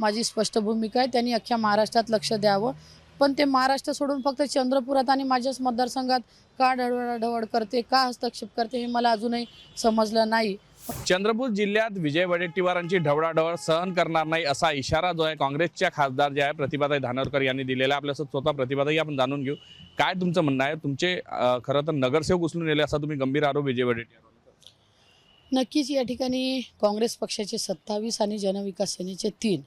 माझी स्पष्ट भूमिका आहे. त्यांनी अख्ख्या महाराष्ट्रात लक्ष द्यावं. पण ते महाराष्ट्र सोडून फक्त चंद्रपुरात आणि माझ्याच मतदारसंघात का ढवळाढवळ करते का हस्तक्षेप करते हे मला अजूनही समजलं नाही. चंद्रपूर जिल्ह्यात विजय वडेट्टीवारांची ढवळाढवळ सहन करणार नाही असा इशारा जो आहे काँग्रेसच्या खासदार जे आहे प्रतिभाताई धानोरकर यांनी दिलेला आपल्यासोबत स्वतः प्रतिभाताई आपण जाणून घेऊ. काय तुमचं म्हणणं आहे? तुमचे खरं तर नगरसेवक उचलून नेले असा तुम्ही गंभीर आरोप विजय वडेट्टीवार नक्कीच या ठिकाणी काँग्रेस पक्षाचे सत्तावीस आणि जनविकास सेनेचे तीन.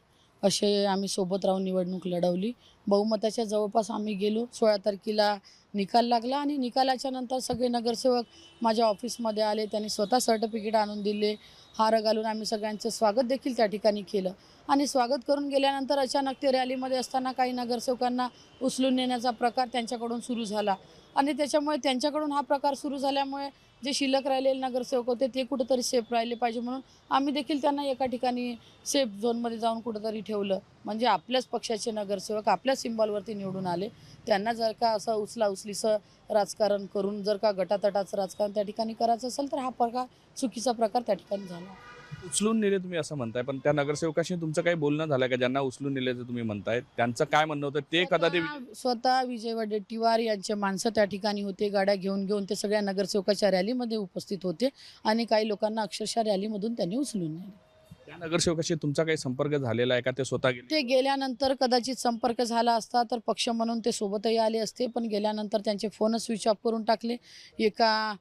असे आम्ही सोबत राहून निवडणूक लढवली. बहुमताच्या जवळपास आम्ही गेलो. सोळा तारखेला निकाल लागला आणि निकालाच्या नंतर सगळे नगरसेवक माझ्या ऑफिसमध्ये आले. त्यांनी स्वतः सर्टिफिकेट आणून दिले. हार घालून आम्ही सगळ्यांचं स्वागत देखील त्या ठिकाणी केलं. आणि स्वागत करून गेल्यानंतर अचानक ते रॅलीमध्ये असताना काही नगरसेवकांना उचलून नेण्याचा प्रकार त्यांच्याकडून सुरू झाला. आणि त्याच्यामुळे त्यांच्याकडून हा प्रकार सुरू झाल्यामुळे जे शिल्लक राहिलेले नगरसेवक होते ते कुठंतरी सेफ राहिले पाहिजे म्हणून आम्ही देखील त्यांना एका ठिकाणी सेफ झोनमध्ये जाऊन कुठंतरी ठेवलं. म्हणजे आपल्याच पक्षाचे नगरसेवक आपल्या सिम्बॉलवरती निवडून आले. त्यांना जर का असं उचला उचलीचं राजकारण करून जर का गटातटाचं राजकारण त्या ठिकाणी करायचं असेल तर हा प्रकार चुकीचा प्रकार त्या ठिकाणी झाला. उचलून नेले तुम्ही असं म्हणताय पण त्या नगरसेवकाशी तुमचं काही बोलणं झालं का? ज्यांना उचलून नेल्याचं तुम्ही म्हणताय त्यांचं काय म्हणणं होतं? ते कदाचित स्वतः- विजय वडेट्टीवार यांचे माणसं त्या ठिकाणी होते गाड्या घेऊन घेऊन ते सगळ्या नगरसेवकाच्या रॅलीमध्ये उपस्थित होते आणि काही लोकांना अक्षरशः रॅलीमधून त्यांनी उचलून नेले. नगरसेवकाशी तुमचा काही संपर्क झालेला आहे का? ते स्वतः गेले? ते गेल्यानंतर कदाचित संपर्क झाला असता तर पक्ष म्हणून ते सोबतही आले असते पण गेल्यानंतर त्यांचे फोनच स्विच ऑफ करून टाकले. एका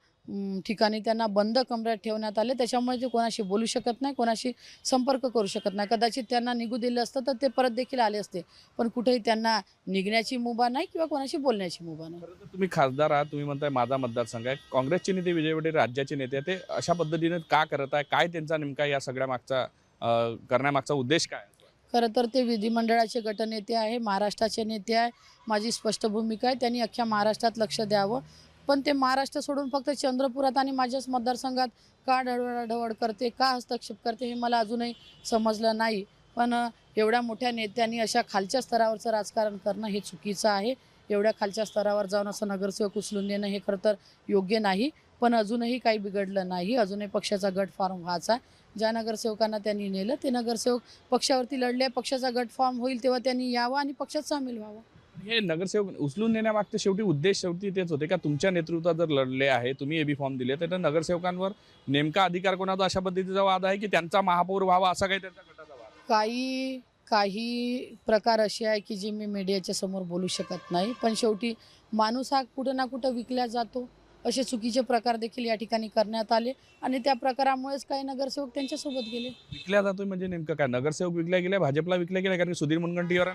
ठिकाणी त्यांना बंद कमऱ्यात ठेवण्यात आले. त्याच्यामुळे ते कोणाशी बोलू शकत नाही कोणाशी संपर्क करू शकत नाही. कदाचित त्यांना निघू दिलं असतं तर ते परत देखील आले असते पण कुठेही त्यांना निघण्याची मुभा नाही किंवा कोणाशी बोलण्याची मुभा नाही. तुम्ही खासदार आहात तुम्ही म्हणताय माझा मतदारसंघ आहे. काँग्रेसचे नेते विजय वडेट्टी राज्याचे नेते ते अशा पद्धतीने का करत आहे काय त्यांचा नेमका या सगळ्या मागचा करण्यामागचा उद्देश काय खरं तर ते विधिमंडळाचे गटनेते आहे महाराष्ट्राचे नेते आहे माझी स्पष्ट भूमिका आहे त्यांनी अख्ख्या महाराष्ट्रात लक्ष द्यावं. पण ते महाराष्ट्र सोडून फक्त चंद्रपुरात आणि माझ्याच मतदारसंघात का ढवळाढवळ करते का हस्तक्षेप करते हे मला अजूनही समजलं नाही. पण एवढ्या मोठ्या नेत्यांनी अशा खालच्या स्तरावरचं राजकारण करणं हे चुकीचं आहे. एवढ्या खालच्या स्तरावर जाऊन असं नगरसेवक उचलून देणं हे खरं तर योग्य नाही. पण अजूनही काही बिघडलं नाही. अजूनही पक्षाचा गट फार व्हायचा आहे. ज्या नगरसेवकांना त्यांनी नेलं ते नगरसेवक पक्षावरती लढले पक्षाचा गट फॉर्म होईल तेव्हा त्यांनी यावं आणि पक्षात सामील व्हावं हे नगरसेवक उचलून नेण्यामागचे शेवटी उद्देश शेवटी तेच होते का तुमच्या नेतृत्वात जर लढले आहे तुम्ही एबी फॉर्म दिले तर नगरसेवकांवर नेमका अधिकार कोणाचा अशा पद्धतीचा वाद आहे की त्यांचा महापौर व्हावा असा काही त्यांचा गटाचा वाद? काही काही प्रकार असे आहे की जे मी मीडियाच्या समोर बोलू शकत नाही पण शेवटी माणूस हा कुठं ना कुठं विकला जातो असे चुकीचे प्रकार देखील या ठिकाणी करण्यात आले आणि त्या प्रकारामुळेच काही नगरसेवक त्यांच्यासोबत गेले. विकल्या जातोय म्हणजे नेमकं काय? नगरसेवक विकल्या गेल्या भाजपला विकल्या गेल्या कारण की सुधीर मुनगंटीवार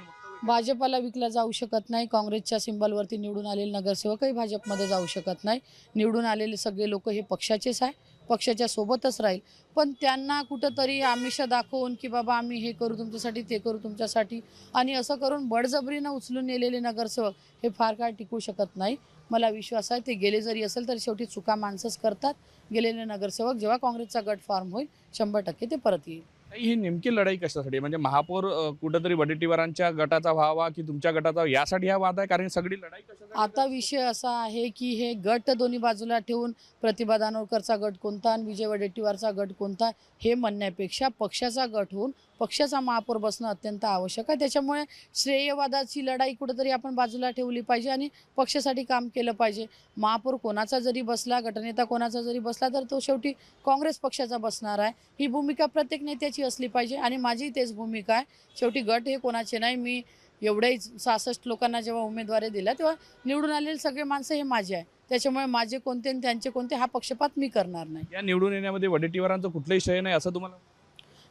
भाजपाला विकला जाऊ शकत नाही काँग्रेसच्या सिंबलवरती निवडून आलेले नगरसेवकही भाजपमध्ये जाऊ शकत नाही. निवडून आलेले सगळे लोक हे पक्षाचेच आहे पक्षाच्या सोबतच राहील. पण त्यांना कुठंतरी आमिष दाखवून की बाबा आम्ही हे करू तुमच्यासाठी ते करू तुमच्यासाठी आणि असं करून बळजबरीनं उचलून नेलेले नगरसेवक हे फार काळ टिकू शकत नाही. मला विश्वास आहे ते गेले जरी असेल तरी शेवटी चुका माणसंच करतात. गेलेले नगरसेवक जेव्हा काँग्रेसचा गट फॉर्म होईल शंभर टक्के ते परत येईल. ही नेमकी लढाई कशासाठी? म्हणजे महापौर कुठंतरी वडेट्टीवारांच्या गटाचा व्हावा की तुमच्या गटाचा यासाठी हा वाद आहे कारण सगळी लढाई आता विषय असा आहे की हे गट दोन्ही बाजूला ठेवून प्रतिभा दानोरकरचा गट कोणता आणि विजय वडेट्टीवारचा गट कोणता हे म्हणण्यापेक्षा पक्षाचा गट होऊन पक्षाचा महापौर बसणं अत्यंत आवश्यक आहे. त्याच्यामुळे श्रेयवादाची लढाई कुठंतरी आपण बाजूला ठेवली पाहिजे आणि पक्षासाठी काम केलं पाहिजे. महापौर कोणाचा जरी बसला गटनेता कोणाचा जरी बसला तर तो शेवटी काँग्रेस पक्षाचा बसणार आहे. ही भूमिका प्रत्येक नेत्याची असली पाहिजे आणि माझी तेच भूमिका आहे. शेवटी गट हे कोणाचे नाही मी एवढ्याही सहासष्ट लोकांना जेव्हा उमेदवारी दिल्या तेव्हा निवडून आलेले सगळे माणसं हे माझे आहे. त्याच्यामुळे माझे कोणते आणि त्यांचे कोणते हा पक्षपात मी करणार नाही. या निवडून येण्यामध्ये वडेट्टीवारांचं कुठलंही श्रेय नाही असं तुम्हाला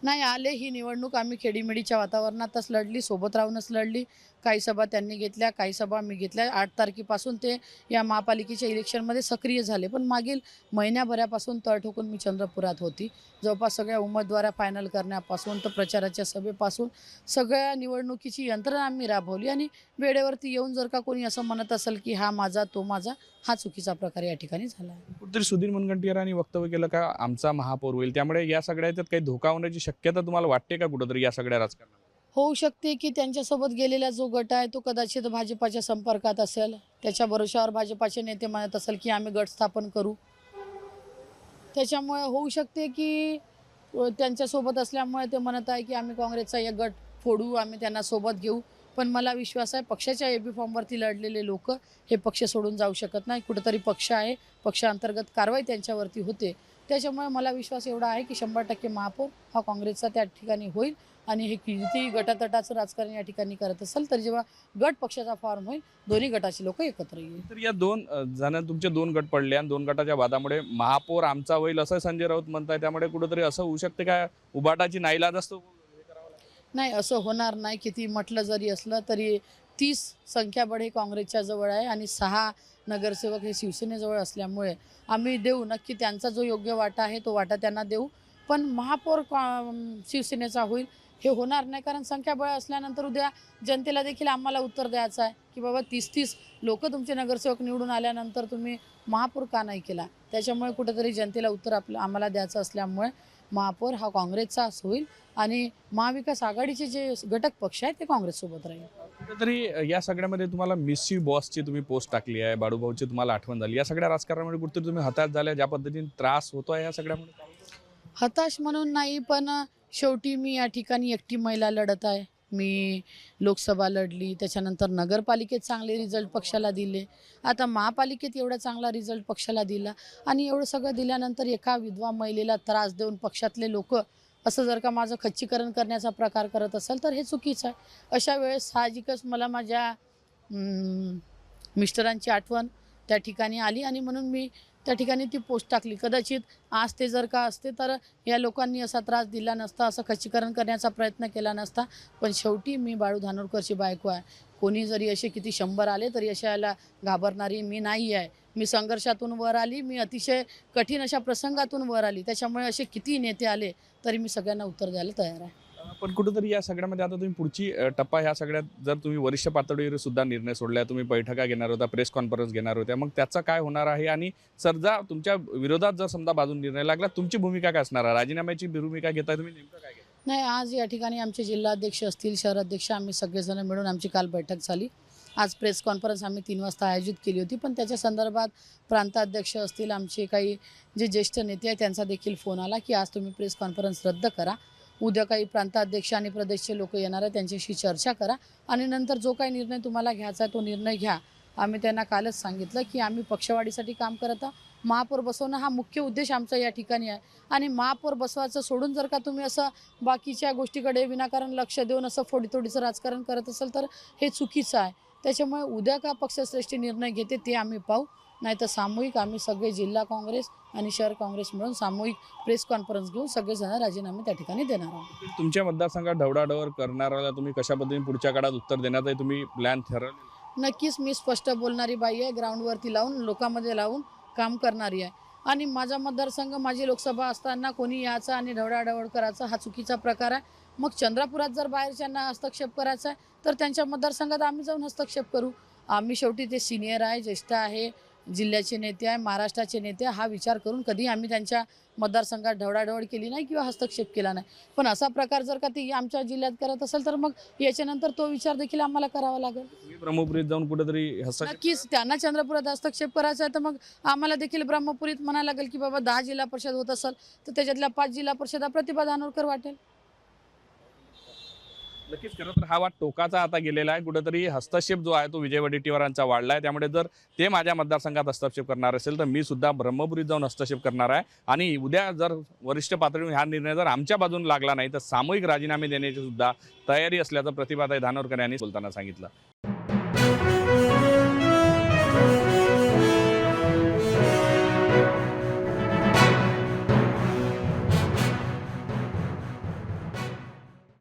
नाही आले ही निवडणूक. आम्ही खेडीमेडीच्या वातावरणातच लढली सोबत राहूनच लढली. काही सभा त्यांनी घेतल्या काही सभा मी घेतल्या. आठ तारखेपासून ते या महापालिकेच्या इलेक्शनमध्ये सक्रिय झाले. पण मागील महिन्याभरापासून तळ ठोकून मी चंद्रपुरात होती. जवळपास सगळ्या उमेदवारा फायनल करण्यापासून तर प्रचाराच्या सभेपासून सगळ्या निवडणुकीची यंत्रणा आम्ही राबवली. आणि वेळेवरती येऊन जर का कोणी असं म्हणत असेल की हा माझा तो माझा हा चुकीचा प्रकार या ठिकाणी झाला. आहे कुठेतरी सुधीर मुनगंटीवारांनी वक्तव्य केलं का? आमचा महापौर होईल. त्यामुळे या सगळ्या याच्यात काही धोका होण्याची शक्यता तुम्हाला वाटते का कुठंतरी या सगळ्या राजकारणात? होऊ शकते की त्यांच्यासोबत गेलेला जो गट आहे तो कदाचित भाजपाच्या संपर्कात असेल. त्याच्या भरोशावर भाजपाचे नेते म्हणत असेल की आम्ही गट स्थापन करू. त्याच्यामुळे होऊ शकते की त्यांच्यासोबत असल्यामुळे ते म्हणत आहे की आम्ही काँग्रेसचा एक गट फोडू आम्ही त्यांना सोबत घेऊ. पण मला विश्वास आहे पक्षाच्या ए बी फॉर्मवरती लढलेले लोक हे पक्ष सोडून जाऊ शकत नाही. कुठंतरी पक्ष आहे. पक्षांतर्गत कारवाई त्यांच्यावरती होते. त्याच्यामुळे मला विश्वास एवढा आहे की शंभर टक्के महापौर हा काँग्रेसचा त्या ठिकाणी होईल आणि हे कितीही गटातटाचं राजकारण या ठिकाणी करत असेल तर जेव्हा गट पक्षाचा फॉर्म होईल दोन्ही गटाचे लोक एकत्र येईल. तर या दोन जण तुमचे दोन गट पडले आणि दोन गटाच्या वादामुळे महापौर आमचा होईल असं संजय राऊत म्हणताय त्यामुळे कुठेतरी असं होऊ शकते का? उबाटाची नाईलाज असतो? नाही असं होणार नाही. किती म्हटलं जरी असलं तरी तीस संख्याबळ हे काँग्रेसच्या जवळ आहे आणि सहा नगरसेवक हे शिवसेनेजवळ असल्यामुळे आम्ही देऊ. नक्की त्यांचा जो योग्य वाटा आहे तो वाटा त्यांना देऊ. पण महापौर का- शिवसेनेचा होईल हे होणार नाही कारण संख्याबळ असल्यानंतर उद्या जनतेला देखील आम्हाला उत्तर द्यायचं आहे की बाबा तीस तीस लोक तुमचे नगरसेवक निवडून आल्यानंतर तुम्ही महापौर का नाही केला? त्याच्यामुळे कुठेतरी जनतेला उत्तर आपलं आम्हाला द्यायचं असल्यामुळे महापौर हा काँग्रेसचाच होईल आणि महाविकास आघाडीचे जे घटक पक्ष आहेत ते काँग्रेससोबत राहील. कुठेतरी या सगळ्यामध्ये तुम्हाला मिस यू बॉसची तुम्ही पोस्ट टाकली आहे बाळूभाऊची तुम्हाला आठवण झाली. या सगळ्या राजकारणामध्ये कुठेतरी तुम्ही हताश झाल्या ज्या पद्धतीने त्रास होतो आहे या सगळ्यामध्ये हताश म्हणून नाही पण शेवटी मी या ठिकाणी एकटी महिला लढत आहे. मी लोकसभा लढली त्याच्यानंतर नगरपालिकेत चांगले रिझल्ट पक्षाला दिले. आता महापालिकेत एवढा चांगला रिझल्ट पक्षाला दिला आणि एवढं सगळं दिल्यानंतर एका विधवा महिलेला त्रास देऊन पक्षातले लोक असं जर का माझं खच्चीकरण करण्याचा प्रकार करत असेल तर हे चुकीचं आहे. अशा वेळेस साहजिकच मला माझ्या मिस्टरांची आठवण त्या ठिकाणी आली आणि म्हणून मी त्या ठिकाणी ती पोस्ट टाकली. कदाचित आज ते जर का असते तर या लोकांनी असा त्रास दिला नसता असं खच्चीकरण करण्याचा प्रयत्न केला नसता. पण शेवटी मी बाळू धानोरकरची बायको आहे. कोणी जरी असे किती शंभर आले तरी अशाला घाबरणारी मी नाही आहे. मी संघर्षातून वर आली. मी अतिशय कठीण अशा प्रसंगातून वर आली. त्याच्यामुळे असे किती नेते आले तरी मी सगळ्यांना उत्तर द्यायला तयार आहे. पण कुठंतरी या सगळ्यामध्ये आता तुम्ही पुढची टप्पा ह्या सगळ्यात जर तुम्ही वरिष्ठ पातळीवर सुद्धा निर्णय सोडला तुम्ही बैठका घेणार होता प्रेस कॉन्फरन्स घेणार होत्या मग त्याचा काय होणार आहे? आणि सरजा तुमच्या विरोधात जर समजा बाजून निर्णय लागला तुमची भूमिका काय असणार? आहे राजीनाम्याची भूमिका घेता तुम्ही नेमकं काय नाही आज या ठिकाणी आमचे जिल्हाध्यक्ष असतील शहराध्यक्ष आम्ही सगळेजण मिळून आमची काल बैठक झाली. आज प्रेस कॉन्फरन्स आम्ही तीन वाजता आयोजित केली होती पण त्याच्या संदर्भात प्रांताध्यक्ष असतील आमचे काही जे ज्येष्ठ नेते आहेत त्यांचा देखील फोन आला की आज तुम्ही प्रेस कॉन्फरन्स रद्द करा. उद्या काही प्रांताध्यक्ष आणि प्रदेशचे लोक येणार आहे त्यांच्याशी चर्चा करा. आणि नंतर जो काही निर्णय तुम्हाला घ्यायचा आहे तो निर्णय घ्या. आम्ही त्यांना कालच सांगितलं की आम्ही पक्षवाढीसाठी काम करत आहोत. महापौर बसवणं हा मुख्य उद्देश आमचा या ठिकाणी आहे. आणि महापौर बसवायचं सोडून जर का तुम्ही असं बाकीच्या गोष्टीकडे विनाकारण लक्ष देऊन असं फोडीतोडीचं राजकारण करत असेल तर हे चुकीचं आहे. त्याच्यामुळे उद्या का पक्षश्रेष्ठी निर्णय घेते ते आम्ही पाहू. नाही तर सामूहिक आम्ही सगळे जिल्हा काँग्रेस आणि शहर काँग्रेस मिळून सामूहिक प्रेस कॉन्फरन्स घेऊन सगळेजण राजीनामे त्या ठिकाणी देणार आहोत. तुमच्या मतदारसंघात ढवडाढवळ करणाऱ्याला तुम्ही कशा पद्धतीने पुढच्या काळात उत्तर देण्याचा तुम्ही प्लॅन ठरवले. नक्कीच मी स्पष्ट बोलणारी बाई आहे. ग्राउंडवरती लावून लोकांमध्ये लावून काम करणारी आहे. आणि माझा मतदारसंघ माझी लोकसभा असताना कोणी याचा आणि ढवळाढवळ करायचा हा चुकीचा प्रकार आहे. मग चंद्रपुरात जर बाहेरच्यांना हस्तक्षेप करायचा आहे तर त्यांच्या मतदारसंघात आम्ही जाऊन हस्तक्षेप करू. आम्ही शेवटी ते सिनियर आहे ज्येष्ठ आहे. जिल्ह्याचे नेते आहे महाराष्ट्राचे नेते हा विचार करून कधी आम्ही त्यांच्या मतदारसंघात ढवळाढवळ केली नाही किंवा हस्तक्षेप केला नाही. पण असा प्रकार जर का ती आमच्या जिल्ह्यात करत असेल तर मग याच्यानंतर तो विचार देखील आम्हाला करावा लागेल. ब्रह्मपुरीत जाऊन कुठेतरी हस्तक्षेप नक्कीच त्यांना चंद्रपुरात हस्तक्षेप करायचा आहे तर मग आम्हाला देखील ब्रह्मपुरीत म्हणायला लागेल की बाबा दहा जिल्हा परिषद होत असेल तर त्याच्यातल्या पाच जिल्हा परिषदा प्रतिभा धानोरकर वाटेल. नक्कीच खरं तर हा वाद टोकाचा आता गेलेला आहे. कुठेतरी हस्तक्षेप जो आहे तो विजय वडेट्टीवारांचा वाढला आहे त्यामुळे जर ते माझ्या मतदारसंघात हस्तक्षेप करणार असेल तर मी सुद्धा ब्रह्मपुरीत जाऊन हस्तक्षेप करणार आहे. आणि उद्या जर वरिष्ठ पातळीवर हा निर्णय जर आमच्या बाजून लागला नाही तर सामूहिक राजीनामे देण्याची सुद्धा तयारी असल्याचं प्रतिभाताई धानोरकर यांनी बोलताना सांगितलं.